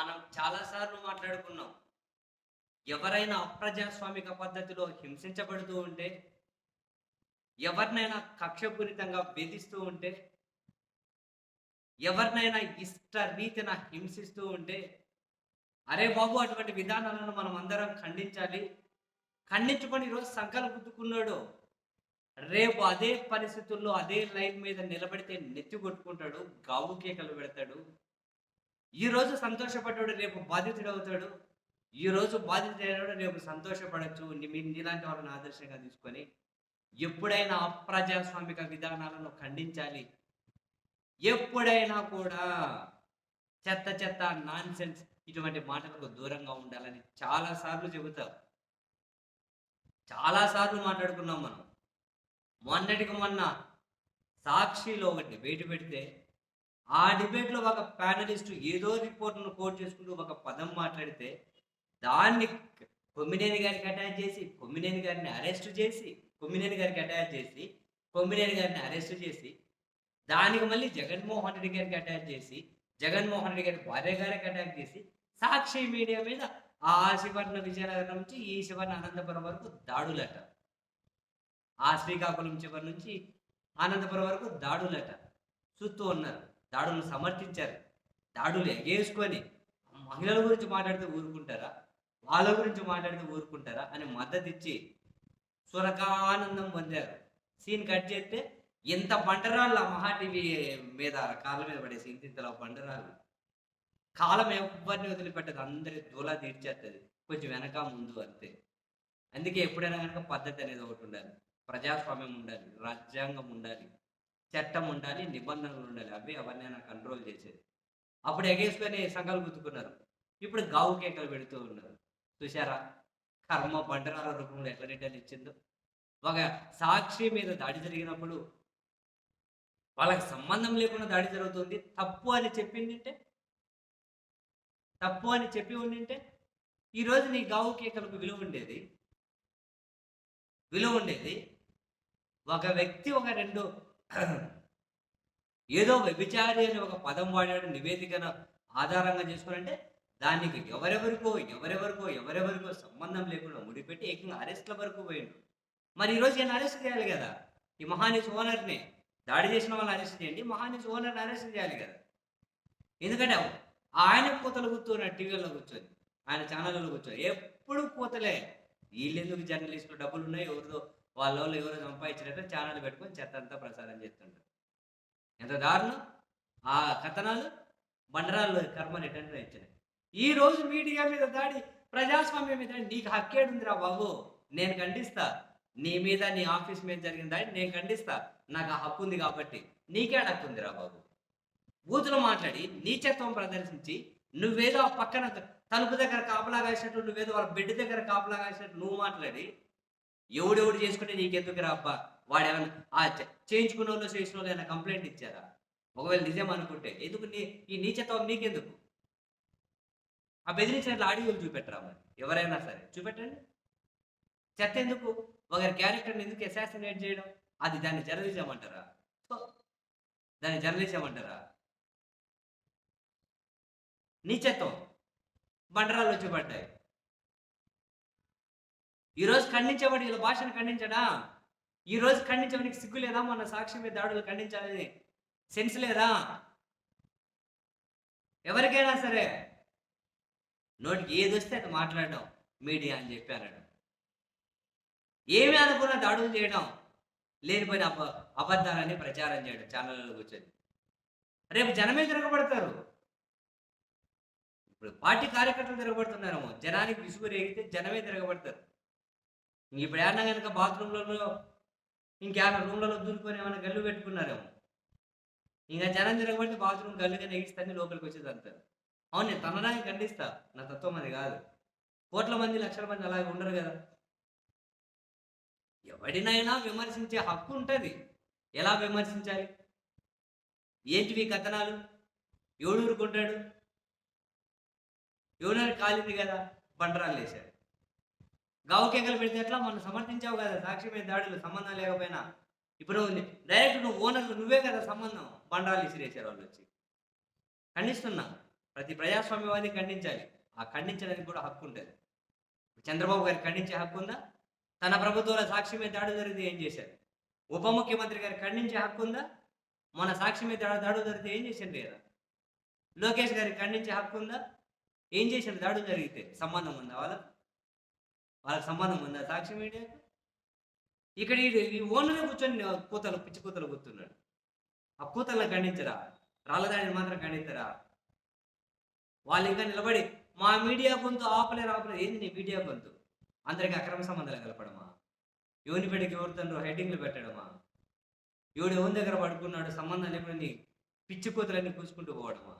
మనం చాలాసార్లు మాట్లాడుకున్నాం. ఎవరైనా అప్రజాస్వామిక పద్ధతిలో హింసించబడుతూ ఉంటే ఎవరినైనా కక్షపూరితంగా వేధిస్తూ ఉంటే ఎవరినైనా ఇష్ట రీతిన హింసిస్తూ ఉంటే అరే బాబు అటువంటి విధానాలను మనం అందరం ఖండించాలి. ఖండించుకొని ఈరోజు సంకల్ప గుద్దుకున్నాడు. రేపు అదే పరిస్థితుల్లో అదే లైన్ మీద నిలబడితే నెత్తి కొట్టుకుంటాడు గావు కేకలు పెడతాడు. ఈ రోజు సంతోషపడ్డాడు రేపు బాధితుడు అవుతాడు ఈరోజు బాధితుడైనాడు రేపు సంతోషపడచ్చు. నీలాంటి వాళ్ళని ఆదర్శంగా తీసుకొని ఎప్పుడైనా అప్రజాస్వామిక విధానాలను ఖండించాలి. ఎప్పుడైనా కూడా చెత్త చెత్త నాన్ సెన్స్ ఇటువంటి మాటలకు దూరంగా ఉండాలని చాలా సార్లు చాలాసార్లు చాలా సార్లు మాట్లాడుకున్నాం మనం. మొన్నటికి మొన్న సాక్షిలో ఒకటి వేటు పెడితే ఆ డిబేట్లో ఒక ప్యానలిస్ట్ ఏదో రిపోర్ట్ను కోట్ చేసుకుంటూ ఒక పదం మాట్లాడితే దాన్ని కొమ్మినేని గారికి అటాచ్ చేసి కొమ్మినేని గారిని అరెస్ట్ చేసి కొమ్మినేని గారికి అటాచ్ చేసి కొమ్మినేని గారిని అరెస్ట్ చేసి దానికి మళ్ళీ జగన్మోహన్ రెడ్డి గారికి అటాచ్ చేసి జగన్మోహన్ రెడ్డి గారి భార్య గారికి అటాక్ చేసి సాక్షి మీడియా మీద ఆ శివర్ణ విజయనగరం నుంచి ఈ శివర్ణ అనంతపురం వరకు దాడులట. ఆ శ్రీకాకుళం చివరి నుంచి అనంతపురం వరకు దాడులట. చూస్తూ ఉన్నారు. దాడులను సమర్థించారు. దాడులు ఎగేసుకొని మహిళల గురించి మాట్లాడితే ఊరుకుంటారా? వాళ్ళ గురించి మాట్లాడితే ఊరుకుంటారా? అని మద్దతు ఇచ్చి సురకానందం పొందారు. సీన్ కట్ చేస్తే ఇంత బండరాళ్ళు ఆ మహా టీవీ మీద కాళ్ళ మీద పడేసి ఇంత ఇంతలో బండరాళ్ళు. కాలం ఎవరిని వదిలిపెట్టదు. అందరి దూలా తీర్చేస్తుంది కొంచెం వెనక ముందు అంతే. అందుకే ఎప్పుడైనా కనుక పద్ధతి అనేది ఒకటి ఉండాలి. ప్రజాస్వామ్యం ఉండాలి. రాజ్యాంగం ఉండాలి. చట్టం ఉండాలి నిబంధనలు ఉండాలి. అవి ఎవరినైనా కంట్రోల్ చేసేది అప్పుడు ఎగేసుకొని సంఘాలు గుర్తుకున్నారు ఇప్పుడు గావు కేకలు పెడుతూ ఉన్నారు. చూసారా కర్మ బండరాల రూపంలో ఎట్లా రిటర్న్ ఇచ్చిందో? ఒక సాక్షి మీద దాడి జరిగినప్పుడు వాళ్ళకి సంబంధం లేకుండా దాడి జరుగుతుంది. తప్పు అని చెప్పిందంటే తప్పు అని చెప్పి ఉండింటే ఈరోజు నీ గావు కేకలకు విలువ ఉండేది? విలువ ఉండేది? ఒక వ్యక్తి ఒక రెండు ఏదో వ్యభిచారి అని ఒక పదం వాడాడు నివేదికను ఆధారంగా చేసుకోవాలంటే దానికి ఎవరెవరికో ఎవరెవరికో ఎవరెవరికో సంబంధం లేకుండా ముడిపెట్టి ఏకంగా అరెస్ట్ల వరకు పోయిండు. మరి ఈరోజు నేను అరెస్ట్ చేయాలి కదా? ఈ మహానీస్ ఓనర్ని దాడి చేసిన వాళ్ళని అరెస్ట్ చేయండి మహానీస్ ఓనర్ని అరెస్ట్ చేయాలి కదా? ఎందుకంటే ఆయన కూతలు కూర్చొని టీవీలో కూర్చొని ఆయన ఛానల్లో కూర్చొని ఎప్పుడు కూతలే. వీళ్ళెందుకు జర్నలిస్టులు డబ్బులు ఉన్నాయి ఎవరిదో వాళ్ళ వాళ్ళు ఎవరో సంపాదించినట్టు ఛానల్ పెట్టుకొని చెత్త అంతా ప్రసారం చేస్తుంటారు. ఎంత దారుణం? ఆ కథనాలు బండరాళ్ళు కర్మ రిటర్న్ ఇచ్చినాయి. ఈ రోజు మీడియా మీద దాడి ప్రజాస్వామ్యం మీద నీకు హక్కేడుందిరా బాబు నేను ఖండిస్తా. నీ మీద నీ ఆఫీస్ మీద జరిగిన దాడి నేను ఖండిస్తా. నాకు ఆ హక్కు ఉంది కాబట్టి నీకే హక్కు ఉందిరా బాబు. బూతులు మాట్లాడి నీచత్వం ప్రదర్శించి నువ్వేదో ఆ పక్కన తలుపు దగ్గర కాపలా కాసినట్టు నువ్వేదో వాళ్ళ బిడ్డ దగ్గర కాపలా కాసినట్టు నువ్వు మాట్లాడి ఎవడెవడు చేసుకుంటే నీకెందుకు రా అబ్బా? వాడేమన్నా ఆ చేయించుకున్న వాళ్ళు చేసిన వాళ్ళు ఏమైనా కంప్లైంట్ ఇచ్చారా? ఒకవేళ నిజం అనుకుంటే ఎందుకు నీ ఈ నీచత్వం నీకెందుకు? ఆ బెదిరించినట్లు ఆడియోలు చూపెట్టరా మరి? ఎవరైనా సరే చూపెట్టండి. చెత్త ఎందుకు? ఒకరి క్యారెక్టర్ని ఎందుకు అసాసినేట్ చేయడం? అది దాన్ని జర్నలిజం అంటారా? దాన్ని జర్నలిజం అంటారా? నీచత్వం బండరాలు వచ్చి పడ్డాయి. ఈరోజు ఖండించేవాడు వీళ్ళ భాషను ఖండించడా? ఈ రోజు సిగ్గు లేదా? మన సాక్షి మీద దాడులు ఖండించాలని సెన్స్ లేదా? ఎవరికైనా సరే నోటికి ఏది వస్తే అది మాట్లాడడం మీడియా అని చెప్పారట ఏమి అనుకున్నా దాడులు చేయడం లేనిపోయిన అబ అబద్ధాలని ప్రచారం చేయడం ఛానళ్ళలో కూర్చొని. రేపు జనమే తిరగబడతారు. ఇప్పుడు పార్టీ కార్యకర్తలు తిరగబడుతున్నారేమో. జనానికి విసుగు రేగితే జనమే తిరగబడతారు. ఇప్పుడు ఏమన్నా కనుక బాత్రూంలలో ఇంకేమైనా రూమ్లలో దూరుకొని ఏమైనా గల్లు పెట్టుకున్నారేమో. ఇంకా జనం తిరగబడితే బాత్రూమ్ గల్లుగా నెగిస్తాన్ని లోపలికి వచ్చేది అంటారు. అవును నేను తనడానికి ఖండిస్తా. నా తత్వం అది కాదు. కోట్ల మంది లక్షల మంది అలాగే ఉండరు కదా. ఎవడినైనా విమర్శించే హక్కు ఉంటుంది. ఎలా విమర్శించాలి? ఏంటివి కథనాలు? ఎవడు ఊరుకుంటాడు కాలింది కదా? బండరాలు వేశారు. గావుకేకలు పెడితే ఎట్లా? మనం సమర్థించావు కదా సాక్షి దాడులు సంబంధం లేకపోయినా. ఇప్పుడు డైరెక్ట్ నువ్వు ఓనర్ నువ్వే కదా సంబంధం. బండాలు ఇసిరేసారు వాళ్ళు వచ్చి. ఖండిస్తున్నా. ప్రతి ప్రజాస్వామ్యవాది ఖండించాలి. ఆ ఖండించడానికి కూడా హక్కు ఉంటుంది. చంద్రబాబు గారు ఖండించే హక్కు ఉందా? తన ప్రభుత్వంలో సాక్షి మీద జరిగితే ఏం చేశారు? ఉప ముఖ్యమంత్రి గారు ఖండించే హక్కు ఉందా? మన సాక్షి మీద దాడి దాడు జరిగితే ఏం చేసిండు లేదా? లోకేష్ గారికి ఖండించే హక్కు ఉందా? ఏం చేశారు? దాడు జరిగితే సంబంధం ఉందా వాళ్ళ వాళ్ళకి సంబంధం ఉందా? సాక్షి మీడియాకు ఇక్కడ ఈ ఓన్లోనే కూర్చొని కూతలు పిచ్చి కూతలు కూర్చున్నాడు. ఆ కూతలను ఖండించరా? రాళ్ళదాడిని మాత్రం ఖండించరా వాళ్ళు ఇంకా నిలబడి మా మీడియా గొంతు ఆపలేరు ఆపలేరు ఏంది నీ మీడియా గొంతు? అందరికి అక్రమ సంబంధాలు కలపడమా? ఎవరిని పెడికి ఎవరితో హెడ్డింగ్లు పెట్టడమా? ఎవడు ఎవరి దగ్గర పడుకున్నాడు? సంబంధం లేకుండా నీ పిచ్చి కూతులన్నీ కూసుకుంటూ పోవడమా?